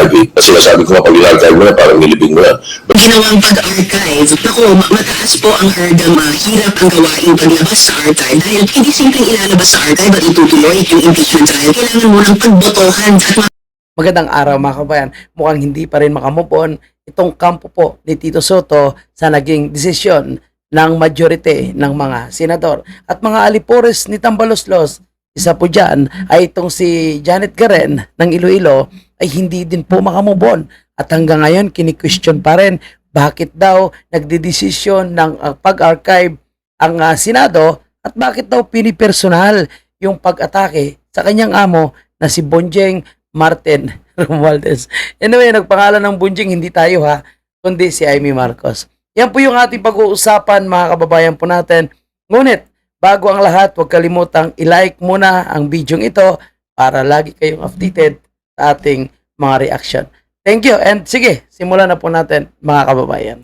archive. Kasi sinasabi ko nga, pag in-archive mo na, parang nilibing mo na. ginawang pag-archive. Naku, ma- mataas po ang hardang mahirap ang gawain paglabas sa archive dahil hindi simpleng ilalabas sa archive at itutuloy yung impeachment trial. Kailangan mo ng pagbotohan at ma- Magandang araw mga kabayan. Mukhang hindi pa rin makamove on itong kampo po ni Tito Soto sa naging desisyon ng majority ng mga senador. At mga alipores ni Tambaloslos, isa po dyan ay itong si Janet Garen ng Iloilo ay hindi din po makamove on. At hanggang ngayon, kini-question pa rin bakit daw nagdidesisyon ng uh, pag-archive ang uh, Senado at bakit daw pinipersonal yung pag-atake sa kanyang amo na si Bonjeng Martin Romualdez. Anyway, nagpangalan ng Bunjing, hindi tayo ha, kundi si Amy Marcos. Yan po yung ating pag-uusapan mga kababayan po natin. Ngunit, bago ang lahat, huwag kalimutang i-like muna ang video ito para lagi kayong updated sa ating mga reaction. Thank you and sige, simulan na po natin mga kababayan.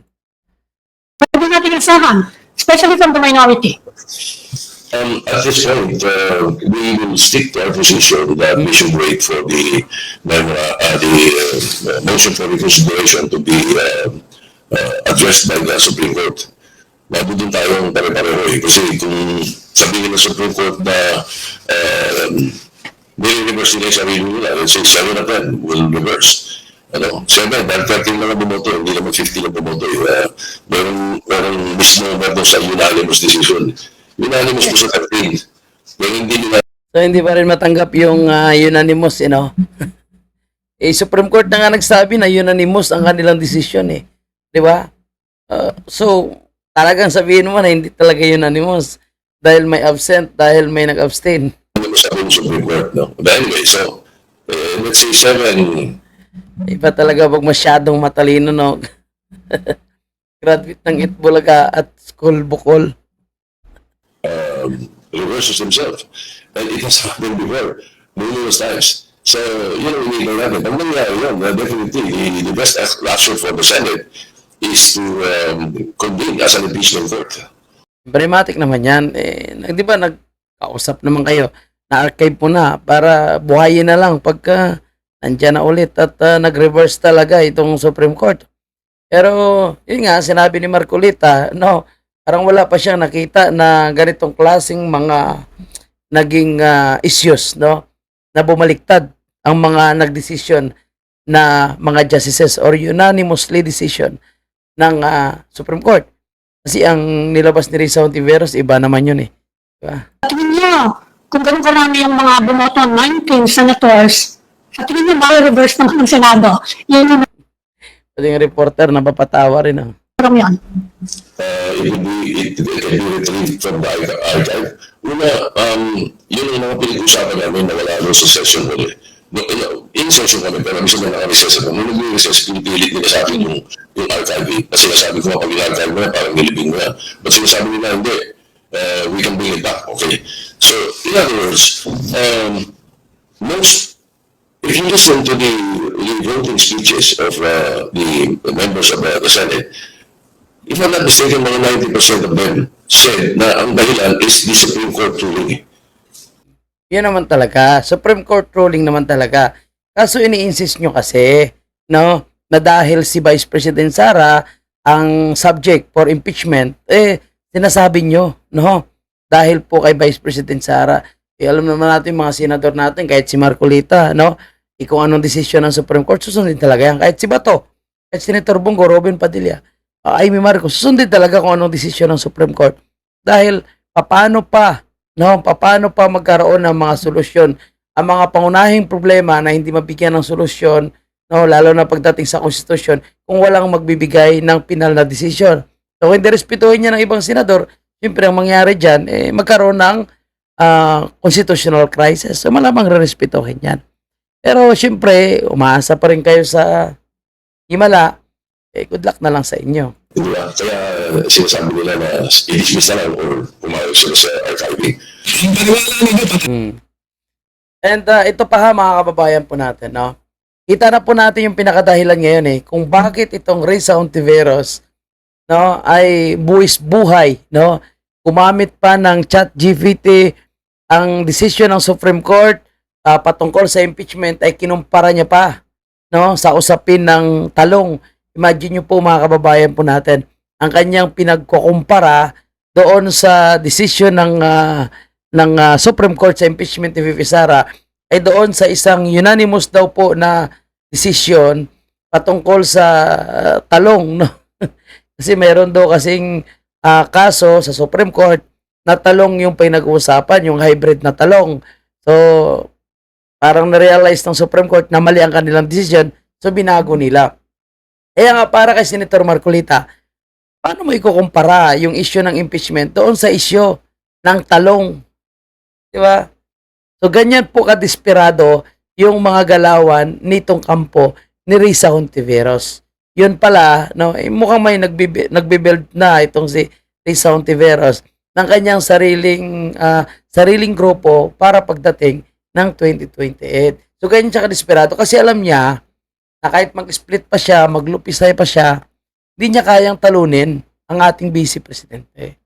pwede natin asahan, especially from the minority. Um, at this point, uh, we will stick to our position that we should wait for the, uh, the uh, motion for reconsideration to be uh, uh, addressed by the Supreme Court. Bago dun tayong pare-pareho eh. Kasi kung sabihin ng Supreme Court na um, nire-reverse nila yung sarili nila, let's say 7 of them will reverse. Ano, 7, dahil 13 lang ang bumoto, hindi naman 50 lang bumoto. Eh. Uh, meron, meron misnomer doon sa unanimous decision. Unanimous po sa 13. Pero hindi nila So hindi pa rin matanggap yung ah, unanimous, you know. eh, Supreme Court na nga nagsabi na unanimous ang kanilang desisyon eh. Di ba? Uh, so, talagang sabihin mo na hindi talaga unanimous dahil may absent, dahil may nag-abstain. unanimous sa Supreme Court. No? But anyway, so, uh, let's say 7, Iba talaga pag masyadong matalino, no? Graduate ng Itbulaga at School Bukol. um, reverses himself. And it has happened before, numerous times. So, you know, we know natin. Ang nangyari yun, definitely, the, best act- action for the Senate is to um, convene as an impeachment court. Problematic naman yan. Eh, di ba, nagkausap naman kayo. Na-archive po na para buhayin na lang pagka nandyan na ulit at ah, nag-reverse talaga itong Supreme Court. Pero, yun nga, sinabi ni Marcolita, no, parang wala pa siyang nakita na ganitong klaseng mga naging ah, issues, no, na bumaliktad ang mga nagdesisyon na mga justices or unanimously decision ng ah, Supreme Court. Kasi ang nilabas ni Risa Ontiveros, iba naman yun eh. Diba? At niyo, kung ganun karami yung mga bumoto, 19 senators, sa tingin niyo ba reverse ng, ng Senado? Yan yung Pwede yung reporter na papatawa rin ah. program yun. Uh, it will be, it, it can be retrieved from the archi- archive. Una, um, yun ang mga pinag-usapan namin na wala doon sa session hall. eh. No, in, in session kami, pero minsan na naka-recess ako. Nung nag-recess, pinipilit nila sa akin yung, yung archive. eh. Kasi sinasabi ko pag in-archive mo na, parang nilibing mo na. But sinasabi nila, hindi. Uh, we can bring it back, okay? So, in other words, um, most if you listen to the, the voting speeches of uh, the members of uh, the Senate, if I'm not mistaken, mga 90% of them said na ang dahilan is the Supreme Court ruling. Yun naman talaga. Supreme Court ruling naman talaga. Kaso ini-insist nyo kasi, no, na dahil si Vice President Sara ang subject for impeachment, eh, sinasabi nyo, no, dahil po kay Vice President Sara. Eh, alam naman natin mga senador natin, kahit si Marcolita, no, eh, anong desisyon ng Supreme Court, susundin talaga yan. Kahit si Bato, kahit Senator Bongo, Robin Padilla, uh, Amy Marcos, susundin talaga kung anong desisyon ng Supreme Court. Dahil, paano pa, no, paano pa magkaroon ng mga solusyon ang mga pangunahing problema na hindi mabigyan ng solusyon, no, lalo na pagdating sa konstitusyon, kung walang magbibigay ng pinal na desisyon. So, kung hindi respetuhin niya ng ibang senador, siyempre ang mangyari dyan, eh, magkaroon ng ah, constitutional crisis. So, malamang re-respetuhin yan. Pero, siyempre, umaasa pa rin kayo sa himala, eh, good luck na lang sa inyo. Di ba? Kaya uh, sinasabi nila na i-dismiss na lang or pumayag sila sa archiving. Mm. And uh, ito pa ha mga kababayan po natin, no? Kita na po natin yung pinakadahilan ngayon eh kung bakit itong Risa Ontiveros no ay buwis buhay, no? Gumamit pa ng Chat GPT ang desisyon ng Supreme Court uh, patungkol sa impeachment ay kinumpara niya pa no, sa usapin ng talong. Imagine nyo po mga kababayan po natin, ang kanyang pinagkukumpara doon sa decision ng ah, ng ah, Supreme Court sa impeachment ni Vivi Sara ay doon sa isang unanimous daw po na decision patungkol sa ah, talong no? Kasi meron daw kasing ah, kaso sa Supreme Court na talong yung pinag-uusapan yung hybrid na talong. So parang na-realize ng Supreme Court na mali ang kanilang decision so binago nila kaya nga para kay Senator Marcolita paano mo ikukumpara yung issue ng impeachment doon sa issue ng talong di ba So, ganyan po kadesperado yung mga galawan nitong kampo ni Risa Hontiveros. Yun pala, no, eh, mukhang may nagbibuild na itong si Risa Hontiveros ng kanyang sariling ah, sariling grupo para pagdating ng 2028. So, ganyan siya kadesperado kasi alam niya na kahit mag-split pa siya, maglupisay pa siya, hindi niya kayang talunin ang ating vice presidente.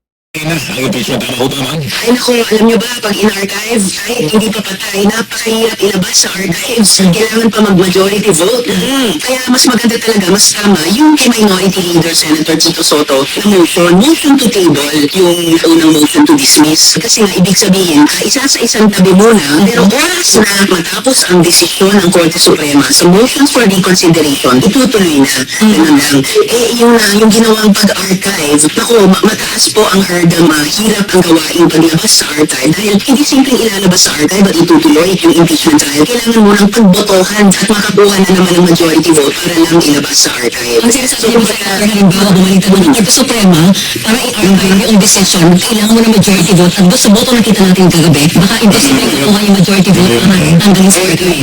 Ay naku, alam nyo ba, pag in-archive, kahit hindi pa patay, napakahirap ilabas sa archives. Kailangan pa mag-majority vote. Mm. Kaya mas maganda talaga, mas tama, yung kay Minority Leader Senator Tito Soto na motion, motion to table, yung unang motion to dismiss. Kasi nga, ibig sabihin, ah, isa sa isang tabi muna, pero oras na matapos ang desisyon ng Korte Suprema sa motions for reconsideration, itutuloy na. Ganun lang. Eh, yung, ah, yung ginawang pag-archive, naku, ma- mataas po ang hurdle, mahirap ang gawain paglabas sa archive dahil hindi simpleng ilalabas sa archive at itutuloy yung impeachment trial. Kailangan mo ng pagbotohan at makakuha na naman ng majority vote para lang ilabas sa archive. Ang sinasabi mo kaya halimbawa bumalik tayo ng Korte Suprema para i-archive yung decision, kailangan mo ng majority vote. At sa boto nakita natin kagabi, baka imposible makuha yung majority vote para tanggalin sa archive.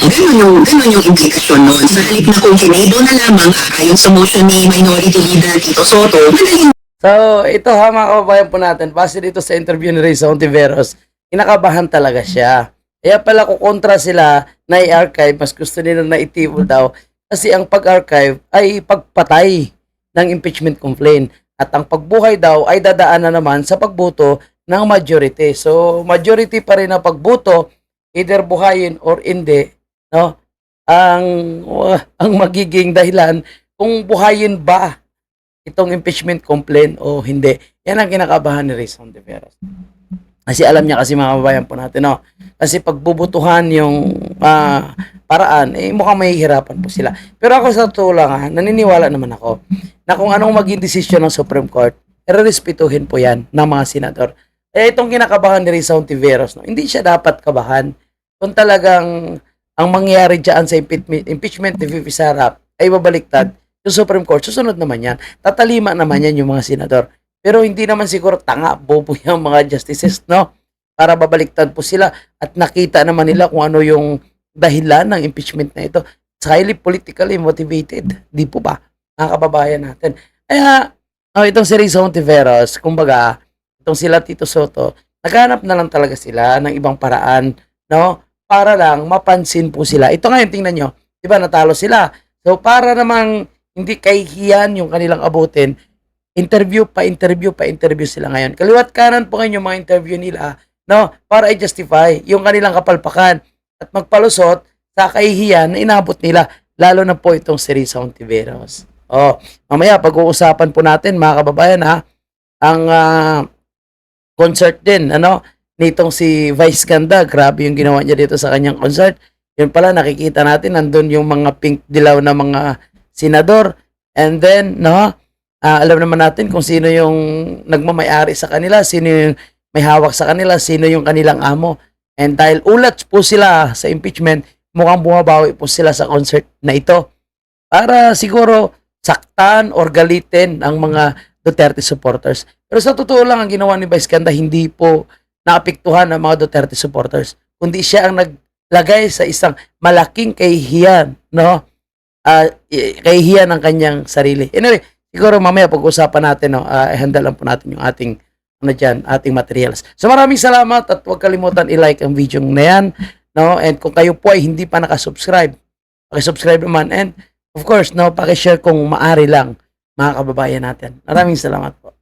Ganun yung, ganun yung implikasyon nun. Sa halip na kung kinedo na lamang ayon sa motion ni Minority Leader Tito Soto, madaling So, ito ha mga kababayan po natin, base dito sa interview ni Reza Ontiveros, kinakabahan talaga siya. Kaya pala kukontra sila na i-archive, mas gusto nila na itibol daw. Kasi ang pag-archive ay pagpatay ng impeachment complaint. At ang pagbuhay daw ay dadaan na naman sa pagboto ng majority. So, majority pa rin na pagboto, either buhayin or hindi, no? Ang, ang magiging dahilan kung buhayin ba itong impeachment complaint o hindi. Yan ang kinakabahan ni Rizon de Veras. Kasi alam niya kasi mga kababayan po natin, no? Kasi pagbubutuhan yung ah, paraan, eh mukhang mahihirapan po sila. Pero ako sa totoo lang, ha, naniniwala naman ako na kung anong maging desisyon ng Supreme Court, irerespetuhin po yan ng mga senador. Eh itong kinakabahan ni Rizon Tiveros, no? hindi siya dapat kabahan kung talagang ang mangyayari dyan sa impeachment, impeachment ni Vivi Sara ay babaliktad yung Supreme Court, susunod naman yan. Tatalima naman yan yung mga senador. Pero hindi naman siguro tanga, bobo yung mga justices, no? Para babaliktad po sila at nakita naman nila kung ano yung dahilan ng impeachment na ito. It's highly politically motivated. Di po ba? Mga kababayan natin. Kaya, oh, itong si Rizzo Ontiveros, kumbaga, itong sila Tito Soto, naghanap na lang talaga sila ng ibang paraan, no? Para lang mapansin po sila. Ito ngayon, tingnan nyo, di ba, natalo sila. So, para namang hindi kahihiyan yung kanilang abutin, interview pa interview pa interview sila ngayon. Kaliwat kanan po ngayon yung mga interview nila, no, para i-justify yung kanilang kapalpakan at magpalusot sa kahihiyan na inabot nila, lalo na po itong si Risa Ontiveros. Oh, mamaya pag-uusapan po natin mga kababayan ha, ang ah, concert din, ano, nitong si Vice Ganda, grabe yung ginawa niya dito sa kanyang concert. Yun pala, nakikita natin, nandun yung mga pink dilaw na mga senador. And then, no, ah, alam naman natin kung sino yung nagmamayari sa kanila, sino yung may hawak sa kanila, sino yung kanilang amo. And dahil ulat po sila sa impeachment, mukhang bumabawi po sila sa concert na ito. Para siguro saktan or galitin ang mga Duterte supporters. Pero sa totoo lang, ang ginawa ni Vice Ganda, hindi po naapektuhan ang mga Duterte supporters. Kundi siya ang naglagay sa isang malaking kahihiyan, no? Uh, kahihiyan ng kanyang sarili. Anyway, siguro mamaya pag-usapan natin, no, uh, handle lang po natin yung ating ano dyan, ating materials. So maraming salamat at huwag kalimutan i-like ang video na yan. No? And kung kayo po ay hindi pa nakasubscribe, pakisubscribe naman. And of course, no, pakishare kung maari lang mga kababayan natin. Maraming salamat po.